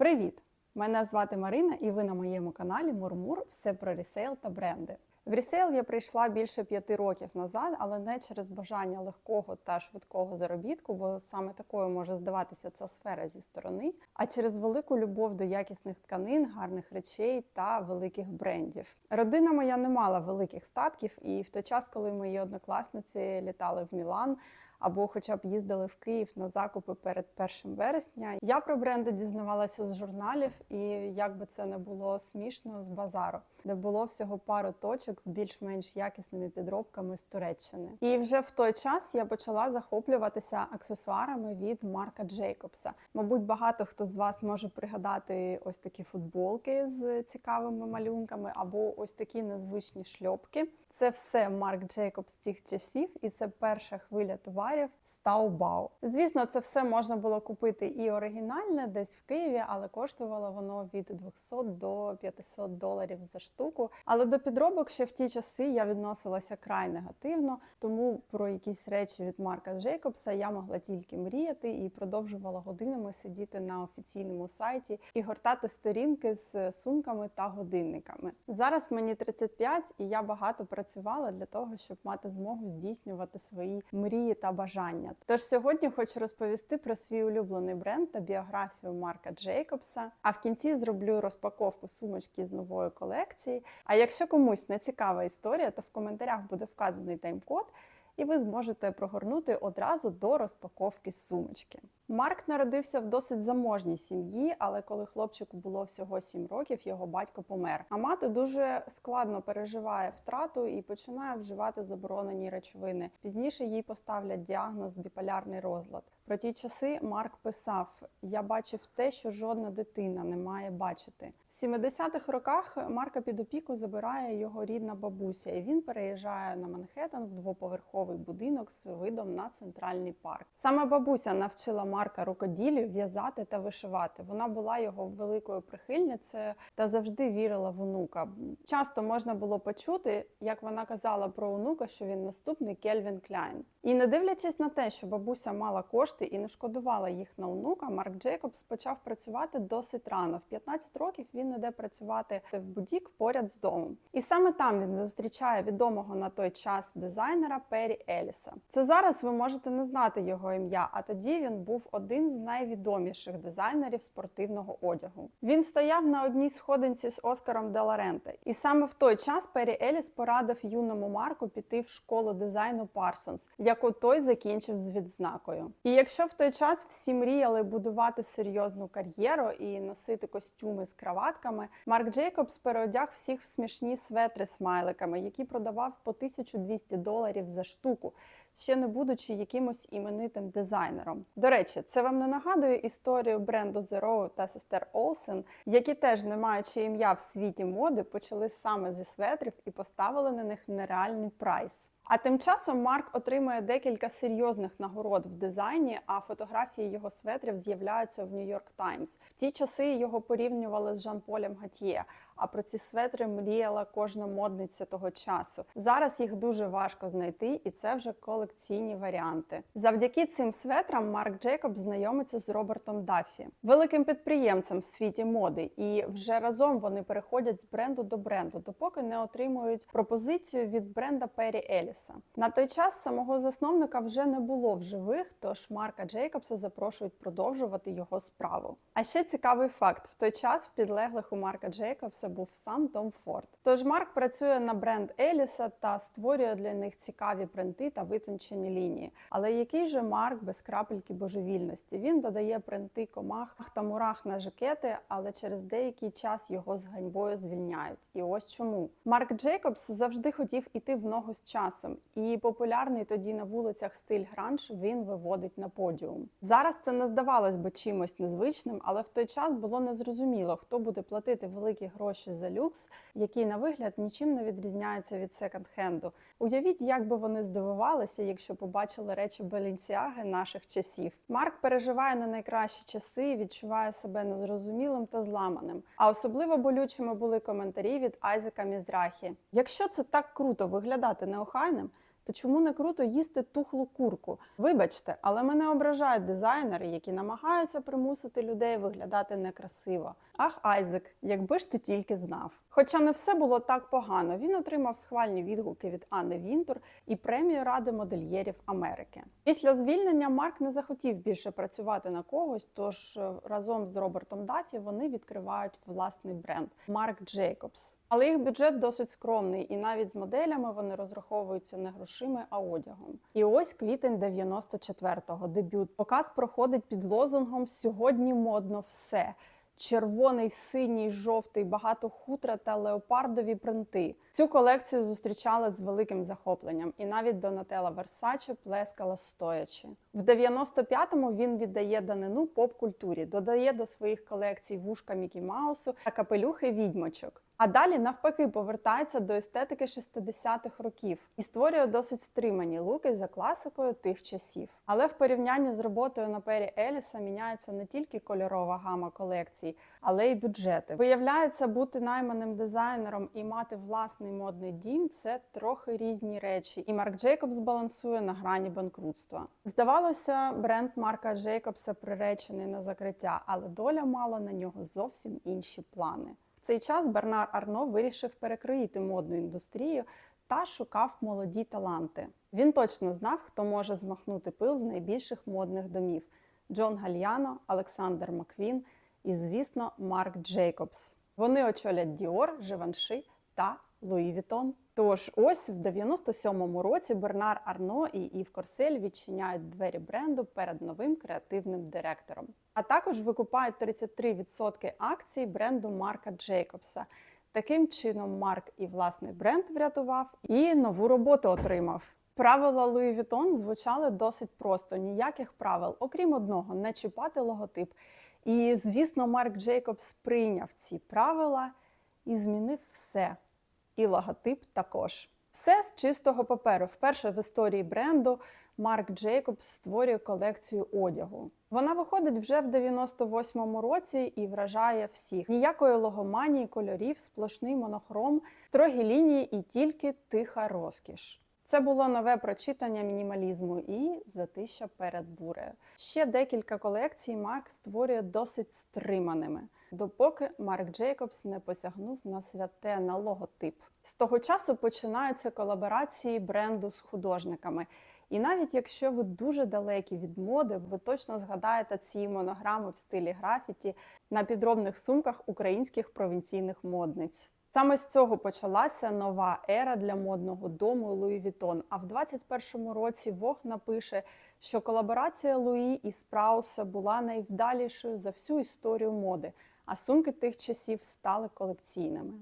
Привіт! Мене звати Марина, і ви на моєму каналі Мурмур все про ресейл та бренди. В ресейл я прийшла більше п'яти років назад, але не через бажання легкого та швидкого заробітку, бо саме такою може здаватися ця сфера зі сторони, а через велику любов до якісних тканин, гарних речей та великих брендів. Родина моя не мала великих статків, і в той час, коли мої однокласниці літали в Мілан або хоча б їздили в Київ на закупи перед 1 вересня. Я про бренди дізнавалася з журналів, і як би це не було смішно з базару, де було всього пару точок з більш-менш якісними підробками з Туреччини. І вже в той час я почала захоплюватися аксесуарами від Марка Джейкобса. Мабуть, багато хто з вас може пригадати ось такі футболки з цікавими малюнками, або ось такі незвичні шльопки. Це все Марк Джейкобс тих часів, і це перша хвиля товарів Taobao. Звісно, це все можна було купити і оригінальне десь в Києві, але коштувало воно від 200 до 500 доларів за штуку. Але до підробок ще в ті часи я відносилася край негативно, тому про якісь речі від Марка Джейкобса я могла тільки мріяти і продовжувала годинами сидіти на офіційному сайті і гортати сторінки з сумками та годинниками. Зараз мені 35, і я багато працювала для того, щоб мати змогу здійснювати свої мрії та бажання. Тож сьогодні хочу розповісти про свій улюблений бренд та біографію Марка Джейкобса. А в кінці зроблю розпаковку сумочки з нової колекції. А якщо комусь не цікава історія, то в коментарях буде вказаний тайм-код. І ви зможете прогорнути одразу до розпаковки сумочки. Марк народився в досить заможній сім'ї, але коли хлопчику було всього 7 років, його батько помер. А мати дуже складно переживає втрату і починає вживати заборонені речовини. Пізніше їй поставлять діагноз біполярний розлад. Про ті часи Марк писав: Я бачив те, що жодна дитина не має бачити. В 70-х роках Марка під опіку забирає його рідна бабуся, і він переїжджає на Манхеттен в двоповерховий будинок з видом на центральний парк. Саме бабуся навчила Марка рукоділлю в'язати та вишивати. Вона була його великою прихильницею та завжди вірила в онука. Часто можна було почути, як вона казала про онука, що він наступний Кельвін Кляйн. І не дивлячись на те, що бабуся мала кошти і не шкодувала їх на онука, Марк Джейкобс почав працювати досить рано. В 15 років він іде працювати в будік поряд з домом. І саме там він зустрічає відомого на той час дизайнера Пері Еліса. Це зараз ви можете не знати його ім'я, а тоді він був один з найвідоміших дизайнерів спортивного одягу. Він стояв на одній сходинці з Оскаром Деларенте. І саме в той час Пері Еліс порадив юному Марку піти в школу дизайну Парсонс, яку той закінчив з відзнакою. І якщо в той час всі мріяли будувати серйозну кар'єру і носити костюми з краватками, Марк Джейкобс переодяг всіх в смішні светри смайликами, які продавав по 1200 доларів за штуку ще не будучи якимось іменитим дизайнером. До речі, це вам не нагадує історію бренду Zero та сестер Олсен, які теж, не маючи ім'я в світі моди, почали саме зі светрів і поставили на них нереальний прайс. А тим часом Марк отримує декілька серйозних нагород в дизайні, а фотографії його светрів з'являються в Нью-Йорк Таймс. В ті часи його порівнювали з Жан-Полем Гатьє. А про ці светри мріяла кожна модниця того часу. Зараз їх дуже важко знайти, і це вже колекційні варіанти. Завдяки цим светрам Марк Джейкоб знайомиться з Робертом Даффі, великим підприємцем в світі моди, і вже разом вони переходять з бренду до бренду, допоки не отримують пропозицію від бренда Пері Еліса. На той час самого засновника вже не було в живих, тож Марка Джейкобса запрошують продовжувати його справу. А ще цікавий факт: в той час в підлеглих у Марка Джейкобса був сам Том Форд. Тож Марк працює на бренд Еліса та створює для них цікаві принти та витончені лінії. Але який же Марк без крапельки божевільності? Він додає принти комах та мурах на жакети, але через деякий час його з ганьбою звільняють. І ось чому Марк Джейкобс завжди хотів іти в ногу з часом, і популярний тоді на вулицях стиль гранж він виводить на подіум. Зараз це не здавалось би чимось незвичним, але в той час було незрозуміло, хто буде платити великі гроші за люкс, який на вигляд нічим не відрізняється від секонд-хенду. Уявіть, як би вони здивувалися, якщо побачили речі Балінсіаги наших часів. Марк переживає на найкращі часи і відчуває себе незрозумілим та зламаним. А особливо болючими були коментарі від Айзека Мізрахі. Якщо це так круто виглядати неохайним, то чому не круто їсти тухлу курку? Вибачте, але мене ображають дизайнери, які намагаються примусити людей виглядати некрасиво. Ах, Айзек, якби ж ти тільки знав. Хоча не все було так погано. Він отримав схвальні відгуки від Анни Вінтур і премію Ради модельєрів Америки. Після звільнення Марк не захотів більше працювати на когось, тож е, разом з Робертом Дафі вони відкривають власний бренд Марк Джейкобс. Але їх бюджет досить скромний, і навіть з моделями вони розраховуються не грошима, а одягом. І ось квітень 94-го дебют. Показ проходить під лозунгом Сьогодні модно все. Червоний, синій, жовтий, багато хутра та леопардові принти. Цю колекцію зустрічали з великим захопленням, і навіть Донателла Версаче плескала стоячи. В 95-му він віддає данину поп-культурі, додає до своїх колекцій вушка Мікі Маусу та капелюхи відьмочок. А далі навпаки повертається до естетики 60-х років і створює досить стримані луки за класикою тих часів. Але в порівнянні з роботою на пері Еліса міняється не тільки кольорова гама колекцій, але й бюджети. Виявляється, бути найманим дизайнером і мати власний модний дім це трохи різні речі. І Марк Джейкобс балансує на грані банкрутства. Здавалося, бренд Марка Джейкобса приречений на закриття, але доля мала на нього зовсім інші плани. В цей час Бернар Арно вирішив перекроїти модну індустрію та шукав молоді таланти. Він точно знав, хто може змахнути пил з найбільших модних домів: Джон Гальяно, Олександр Маквін і, звісно, Марк Джейкобс. Вони очолять Діор, Живанши та Луї Вітон. Тож ось в 97-му році Бернар Арно і Ів Корсель відчиняють двері бренду перед новим креативним директором. А також викупають 33% акцій бренду Марка Джейкобса. Таким чином, Марк і власний бренд врятував, і нову роботу отримав. Правила Louis Vuitton звучали досить просто: ніяких правил, окрім одного, не чіпати логотип. І, звісно, Марк Джейкобс прийняв ці правила і змінив все. І логотип також. Все з чистого паперу. Вперше в історії бренду Марк Джейкобс створює колекцію одягу. Вона виходить вже в 98-му році і вражає всіх. Ніякої логоманії, кольорів, сплошний монохром, строгі лінії і тільки тиха розкіш. Це було нове прочитання мінімалізму і затища перед бурею. Ще декілька колекцій Марк створює досить стриманими, допоки Марк Джейкобс не посягнув на святе на логотип. З того часу починаються колаборації бренду з художниками. І навіть якщо ви дуже далекі від моди, ви точно згадаєте ці монограми в стилі графіті на підробних сумках українських провінційних модниць. Саме з цього почалася нова ера для модного дому Луї Вітон. А в 21-му році Вог напише, що колаборація Луї і Спрауса була найвдалішою за всю історію моди, а сумки тих часів стали колекційними.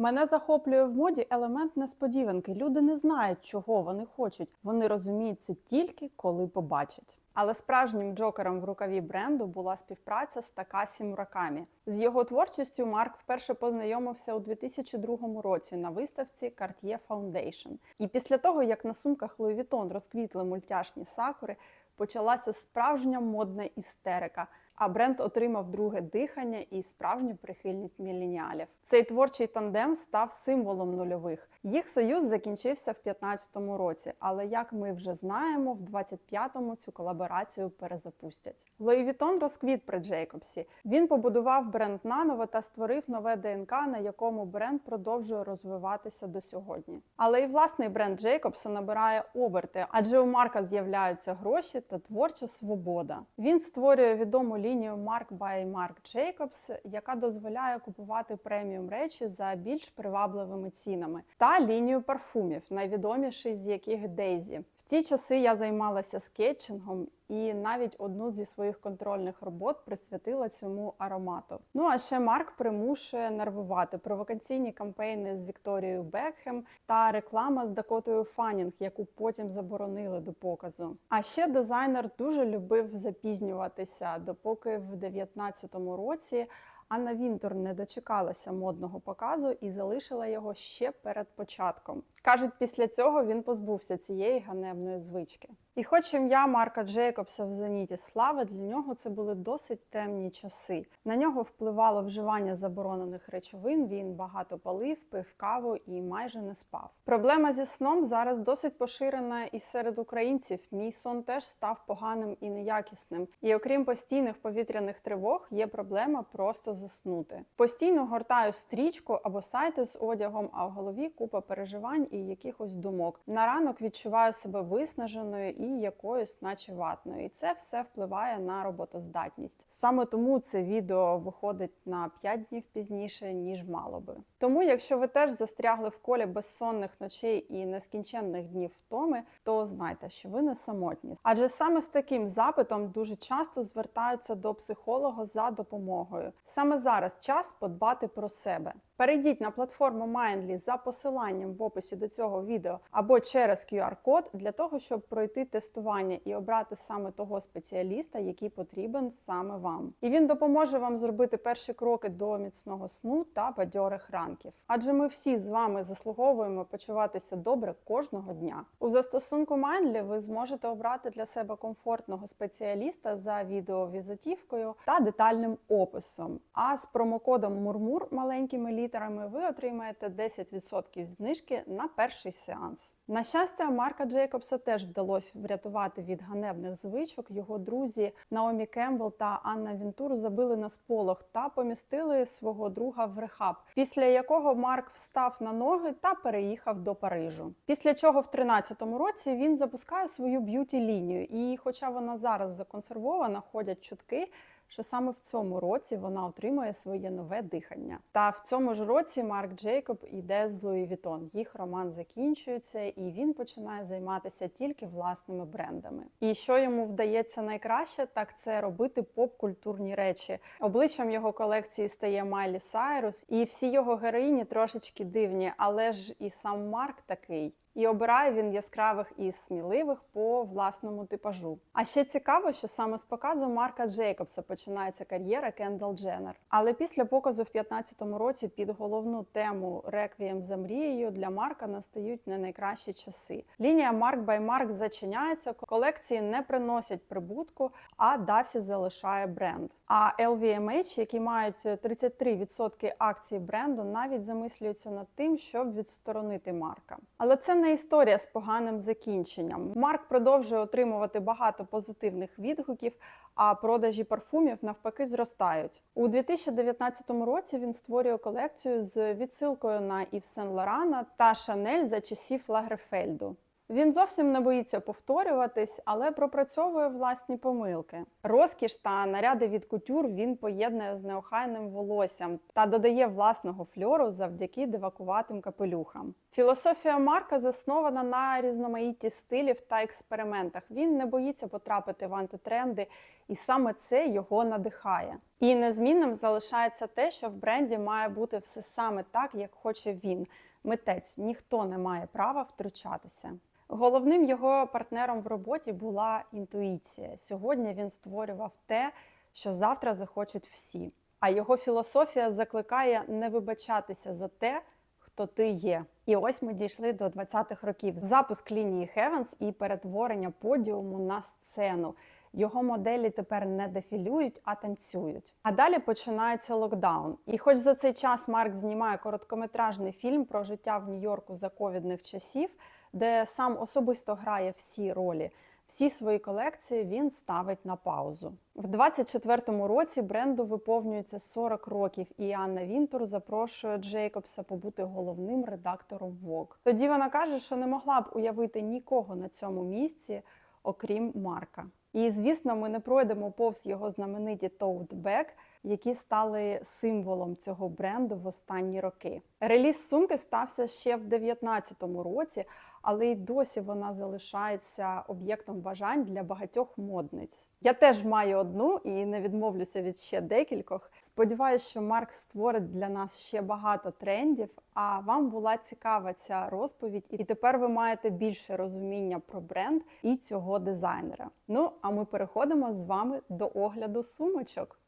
Мене захоплює в моді елемент несподіванки. Люди не знають, чого вони хочуть. Вони розуміють це тільки коли побачать. Але справжнім джокером в рукаві бренду була співпраця з Такасі Муракамі. З його творчістю Марк вперше познайомився у 2002 році на виставці Cartier Foundation. І після того, як на сумках Louis Vuitton розквітли мультяшні сакури, почалася справжня модна істерика. А бренд отримав друге дихання і справжню прихильність міленіалів. Цей творчий тандем став символом нульових. Їх союз закінчився в 15-му році, але як ми вже знаємо, в 25-му цю колаборацію перезапустять. Луї Вітон розквіт при Джейкобсі. Він побудував бренд наново та створив нове ДНК, на якому бренд продовжує розвиватися до сьогодні. Але і власний бренд Джейкобса набирає оберти, адже у Марка з'являються гроші та творча свобода. Він створює відому лінію Mark by Mark Jacobs, яка дозволяє купувати преміум речі за більш привабливими цінами, та лінію парфумів, найвідоміший з яких Дейзі. Ті часи я займалася скетчингом і навіть одну зі своїх контрольних робот присвятила цьому аромату. Ну а ще Марк примушує нервувати провокаційні кампейни з Вікторією Бекхем та реклама з Дакотою Фанінг, яку потім заборонили до показу. А ще дизайнер дуже любив запізнюватися, допоки в 19-му році Анна Вінтур не дочекалася модного показу і залишила його ще перед початком. Кажуть, після цього він позбувся цієї ганебної звички. І хоч ім'я Марка Джейкобса в зеніті слави, для нього це були досить темні часи. На нього впливало вживання заборонених речовин. Він багато палив, пив каву і майже не спав. Проблема зі сном зараз досить поширена і серед українців. Мій сон теж став поганим і неякісним. І окрім постійних повітряних тривог, є проблема просто заснути. Постійно гортаю стрічку або сайти з одягом, а в голові купа переживань і якихось думок. На ранок відчуваю себе виснаженою і якоюсь, наче ватною. І це все впливає на роботоздатність. Саме тому це відео виходить на 5 днів пізніше, ніж мало би. Тому, якщо ви теж застрягли в колі безсонних ночей і нескінченних днів втоми, то знайте, що ви не самотні. Адже саме з таким запитом дуже часто звертаються до психолога за допомогою. Саме зараз час подбати про себе. Перейдіть на платформу Mindly за посиланням в описі до цього відео або через QR-код для того, щоб пройти тестування і обрати саме того спеціаліста, який потрібен саме вам. І він допоможе вам зробити перші кроки до міцного сну та бадьорих ранків. Адже ми всі з вами заслуговуємо почуватися добре кожного дня. У застосунку Mindly ви зможете обрати для себе комфортного спеціаліста за відеовізитівкою та детальним описом. А з промокодом Мурмур маленькими літерами ви отримаєте 10% знижки на перший сеанс. На щастя, Марка Джейкобса теж вдалося врятувати від ганебних звичок. Його друзі Наомі Кембл та Анна Вінтур забили на сполох та помістили свого друга в рехаб, після якого Марк встав на ноги та переїхав до Парижу. Після чого в 13-му році він запускає свою б'юті лінію. І, хоча вона зараз законсервована, ходять чутки. Що саме в цьому році вона отримує своє нове дихання. Та в цьому ж році Марк Джейкоб іде з Луї Вітон. Їх роман закінчується, і він починає займатися тільки власними брендами. І що йому вдається найкраще, так це робити поп-культурні речі. Обличчям його колекції стає Майлі Сайрус, і всі його героїні трошечки дивні, але ж і сам Марк такий. І обирає він яскравих і сміливих по власному типажу. А ще цікаво, що саме з показу Марка Джейкобса починається кар'єра Кендал Дженнер. Але після показу в 15-му році під головну тему Реквієм за мрією для Марка настають не найкращі часи. Лінія Марк бай Марк зачиняється, колекції не приносять прибутку, а Дафі залишає бренд. А LVMH, які мають 33% акцій бренду, навіть замислюються над тим, щоб відсторонити Марка. Але це не історія з поганим закінченням. Марк продовжує отримувати багато позитивних відгуків, а продажі парфумів навпаки зростають. У 2019 році він створює колекцію з відсилкою на Ів Сен Лорана та Шанель за часів Лагерфельду. Він зовсім не боїться повторюватись, але пропрацьовує власні помилки. Розкіш та наряди від кутюр він поєднує з неохайним волоссям та додає власного фльору завдяки дивакуватим капелюхам. Філософія Марка заснована на різноманітті стилів та експериментах. Він не боїться потрапити в антитренди, і саме це його надихає. І незмінним залишається те, що в бренді має бути все саме так, як хоче він. Митець ніхто не має права втручатися. Головним його партнером в роботі була інтуїція. Сьогодні він створював те, що завтра захочуть всі. А його філософія закликає не вибачатися за те, хто ти є. І ось ми дійшли до 20-х років. Запуск лінії Heavens і перетворення подіуму на сцену. Його моделі тепер не дефілюють, а танцюють. А далі починається локдаун. І хоч за цей час Марк знімає короткометражний фільм про життя в Нью-Йорку за ковідних часів, де сам особисто грає всі ролі. Всі свої колекції він ставить на паузу. В 24-му році бренду виповнюється 40 років, і Анна Вінтур запрошує Джейкобса побути головним редактором Vogue. Тоді вона каже, що не могла б уявити нікого на цьому місці, окрім Марка. І звісно, ми не пройдемо повз його знамениті тоутбек, які стали символом цього бренду в останні роки. Реліз сумки стався ще в 2019 році, але й досі вона залишається об'єктом бажань для багатьох модниць. Я теж маю одну і не відмовлюся від ще декількох. Сподіваюсь, що Марк створить для нас ще багато трендів. А вам була цікава ця розповідь, і тепер ви маєте більше розуміння про бренд і цього дизайнера. Ну а ми переходимо з вами до огляду сумочок.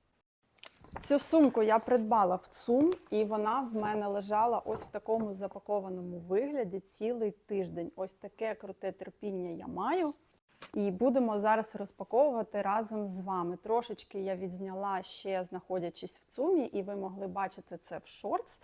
Цю сумку я придбала в ЦУМ, і вона в мене лежала ось в такому запакованому вигляді цілий тиждень. Ось таке круте терпіння я маю. І будемо зараз розпаковувати разом з вами. Трошечки я відзняла ще знаходячись в ЦУМі, і ви могли бачити це в шортс.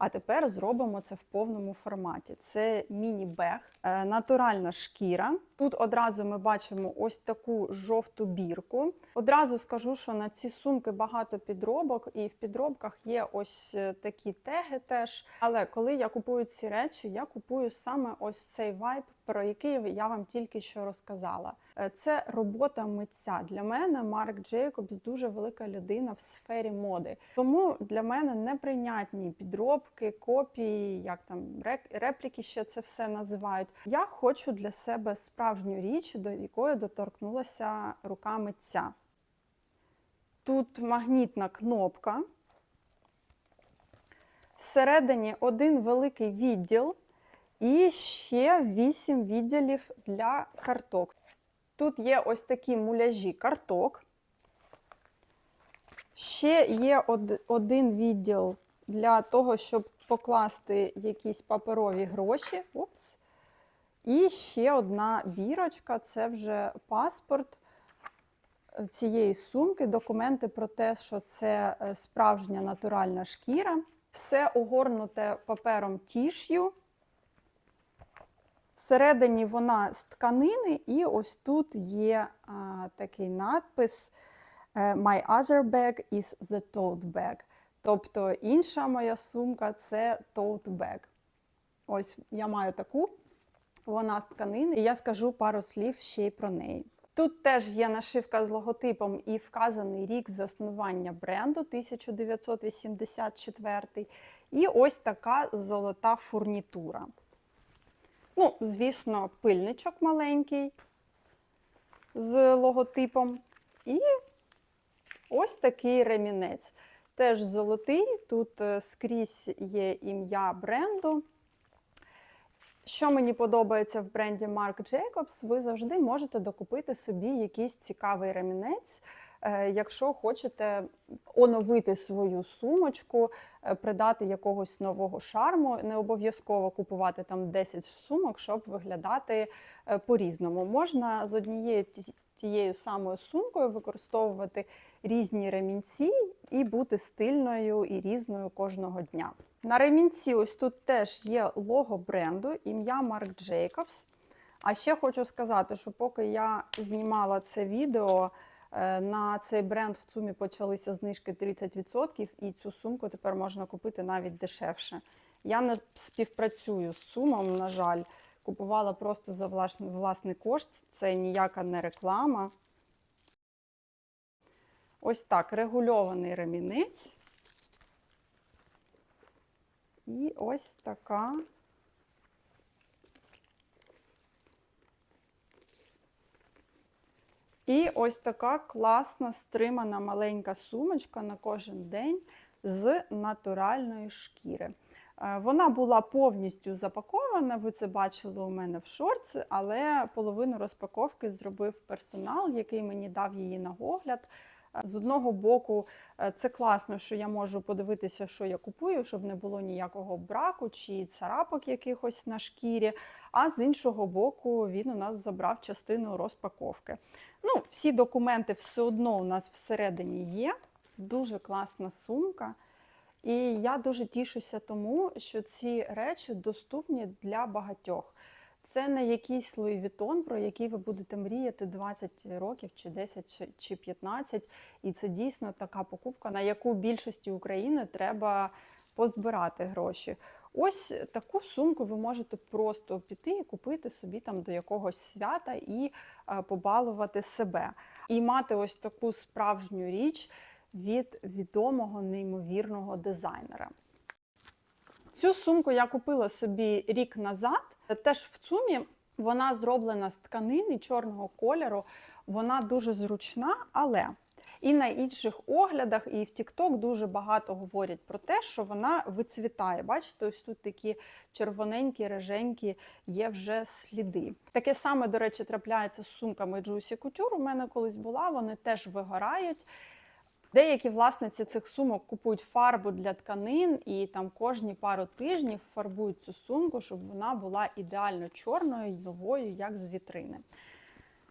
А тепер зробимо це в повному форматі. Це міні-бег, е, натуральна шкіра. Тут одразу ми бачимо ось таку жовту бірку. Одразу скажу, що на ці сумки багато підробок, і в підробках є ось е, такі теги теж. Але коли я купую ці речі, я купую саме ось цей вайб, про який я вам тільки що розказала. Е, Це робота митця. Для мене Марк Джейкобс дуже велика людина в сфері моди. Тому для мене неприйнятні підробки, копії, як там репліки ще це все називають. Я хочу для себе справжню річ, до якої доторкнулася рука митця. Тут магнітна кнопка. Всередині один великий відділ і ще вісім відділів для карток. Тут є ось такі муляжі карток. Ще є один відділ для того, щоб покласти якісь паперові гроші. Опс. І ще одна бірочка це вже паспорт цієї сумки, документи про те, що це е, справжня натуральна шкіра. Все огорнуте папером тіш'ю. Всередині вона з тканини, і ось тут є а, такий надпис е, My other bag is the tote bag. Тобто інша моя сумка це tote bag. Ось я маю таку, вона з тканини, і я скажу пару слів ще й про неї. Тут теж є нашивка з логотипом і вказаний рік заснування бренду 1984. І ось така золота фурнітура. Ну, звісно, пильничок маленький з логотипом. І ось такий ремінець. Теж золотий, тут е, скрізь є ім'я бренду. Що мені подобається в бренді Marc Jacobs, ви завжди можете докупити собі якийсь цікавий ремінець, якщо хочете оновити свою сумочку, е, придати якогось нового шарму. Не обов'язково купувати там 10 сумок, щоб виглядати е, по-різному. Можна з однією тією самою сумкою використовувати різні ремінці і бути стильною і різною кожного дня. На ремінці ось тут теж є лого бренду, ім'я Марк Джейкобс. А ще хочу сказати, що поки я знімала це відео, е, на цей бренд в ЦУМі почалися знижки 30%, і цю сумку тепер можна купити навіть дешевше. Я не співпрацюю з ЦУМом, на жаль, купувала просто за власний кошт. Це ніяка не реклама. Ось так, регульований ремінець. І ось така І ось така класна стримана маленька сумочка на кожен день з натуральної шкіри. Е, Вона була повністю запакована, ви це бачили у мене в шорці, але половину розпаковки зробив персонал, який мені дав її на огляд. Е, З одного боку, е, це класно, що я можу подивитися, що я купую, щоб не було ніякого браку чи царапок якихось на шкірі. А з іншого боку, він у нас забрав частину розпаковки. Ну, всі документи все одно у нас всередині є. Дуже класна сумка. І я дуже тішуся тому, що ці речі доступні для багатьох. Це не якийсь Луї Вітон, про який ви будете мріяти 20 років, чи 10, чи- чи 15. І це дійсно така покупка, на яку більшості України треба позбирати гроші. Ось таку сумку ви можете просто піти і купити собі там до якогось свята і е, побалувати себе. І мати ось таку справжню річ від відомого неймовірного дизайнера. Цю сумку я купила собі рік назад. Теж в цумі вона зроблена з тканини чорного кольору. Вона дуже зручна, але і на інших оглядах, і в TikTok дуже багато говорять про те, що вона вицвітає. Бачите, ось тут такі червоненькі, реженькі є вже сліди. Таке саме, до речі, трапляється з сумками Juicy Couture. У мене колись була, вони теж вигорають. Деякі власниці цих сумок купують фарбу для тканин і там кожні пару тижнів фарбують цю сумку, щоб вона була ідеально чорною й новою, як з вітрини.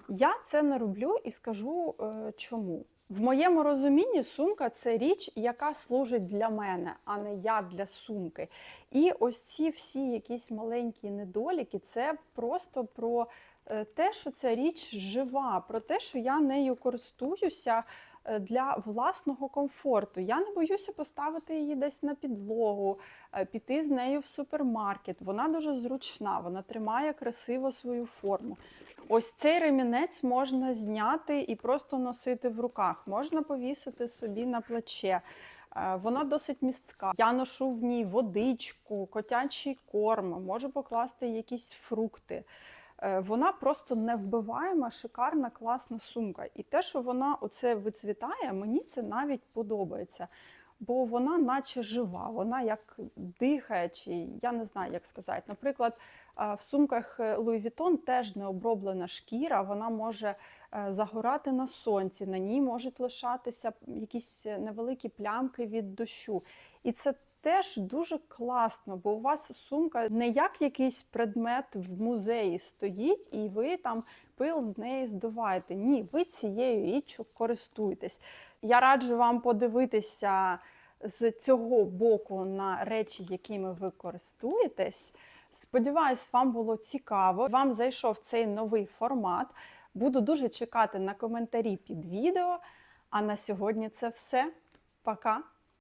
Я це не роблю і скажу е, чому. В моєму розумінні сумка це річ, яка служить для мене, а не я для сумки. І ось ці всі якісь маленькі недоліки це просто про е, те, що ця річ жива, про те, що я нею користуюся е, для власного комфорту. Я не боюся поставити її десь на підлогу, е, піти з нею в супермаркет. Вона дуже зручна, вона тримає красиво свою форму. Ось цей ремінець можна зняти і просто носити в руках. Можна повісити собі на плече. Е, Вона досить містка. Я ношу в ній водичку, котячий корм, можу покласти якісь фрукти. Е, Вона просто невбиваєма, шикарна, класна сумка. І те, що вона оце вицвітає, мені це навіть подобається. Бо вона наче жива, вона як дихає, чи я не знаю, як сказати. Наприклад, в сумках Louis Vuitton теж не оброблена шкіра, вона може е, загорати на сонці, на ній можуть лишатися якісь невеликі плямки від дощу. І це теж дуже класно, бо у вас сумка не як якийсь предмет в музеї стоїть, і ви там пил з неї здуваєте. Ні, ви цією річчю користуєтесь. Я раджу вам подивитися з цього боку на речі, якими ви користуєтесь. Сподіваюсь, вам було цікаво. Вам зайшов цей новий формат. Буду дуже чекати на коментарі під відео. А на сьогодні це все. Пока!